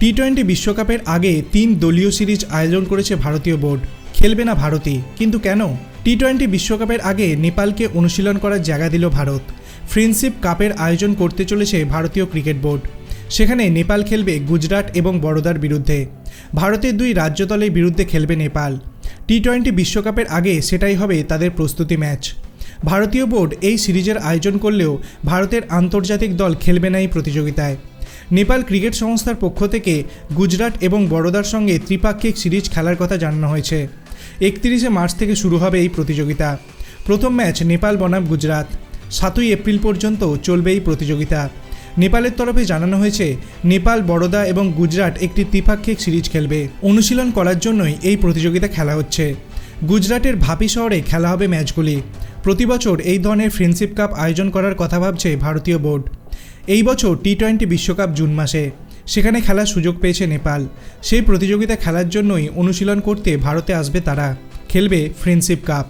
T twenty বিশ্বকাপের আগে তিন দলীয় সিরিজ আয়োজন করেছে ভারতীয় বোর্ড। খেলবে না ভারতই। কিন্তু কেন? টি টোয়েন্টি বিশ্বকাপের আগে নেপালকে অনুশীলন করার জায়গা দিল ভারত। ফ্রেন্ডশিপ কাপের আয়োজন করতে চলেছে ভারতীয় ক্রিকেট বোর্ড। সেখানে নেপাল খেলবে গুজরাট এবং বড়োদার বিরুদ্ধে। ভারতের দুই রাজ্য দলের বিরুদ্ধে খেলবে নেপাল। টি টোয়েন্টি বিশ্বকাপের আগে সেটাই হবে তাদের প্রস্তুতি ম্যাচ। ভারতীয় বোর্ড এই সিরিজের আয়োজন করলেও ভারতের আন্তর্জাতিক দল খেলবে না এই প্রতিযোগিতায়। নেপাল ক্রিকেট সংস্থার পক্ষ থেকে গুজরাট এবং বড়োদার সঙ্গে ত্রিপাক্ষিক সিরিজ খেলার কথা জানানো হয়েছে। একত্রিশে মার্চ থেকে শুরু হবে এই প্রতিযোগিতা। প্রথম ম্যাচ নেপাল বনাম গুজরাট। সাতই এপ্রিল পর্যন্ত চলবে এই প্রতিযোগিতা। নেপালের তরফে জানানো হয়েছে, নেপাল বড়োদা এবং গুজরাট একটি ত্রিপাক্ষিক সিরিজ খেলবে। অনুশীলন করার জন্যই এই প্রতিযোগিতা খেলা হচ্ছে। গুজরাটের ভাপি শহরে খেলা হবে ম্যাচগুলি। প্রতি বছর এই ধরনের ফ্রেন্ডশিপ কাপ আয়োজন করার কথা ভাবছে ভারতীয় বোর্ড। এই বছর টি টোয়েন্টি বিশ্বকাপ জুন মাসে। সেখানে খেলার সুযোগ পেয়েছে নেপাল। সেই প্রতিযোগিতা খেলার জন্যই অনুশীলন করতে ভারতে আসবে তারা। খেলবে ফ্রেন্ডশিপ কাপ।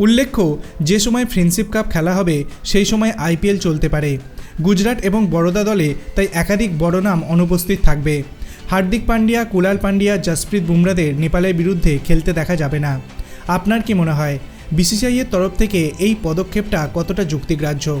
উল্লেখ্য, যে সময় ফ্রেন্ডশিপ কাপ খেলা হবে, সেই সময় আইপিএল চলতে পারে। গুজরাট এবং বড়োদা দলে তাই একাধিক বড় নাম অনুপস্থিত থাকবে। হার্দিক পান্ডিয়া, কুলাল পান্ডিয়া, জসপ্রীত বুমরাদের নেপালের বিরুদ্ধে খেলতে দেখা যাবে না। আপনার কি মনে হয়? বিসিসিআইয়ের তরফ থেকে এই পদক্ষেপটা কতটা যুক্তিগ্রাহ্য?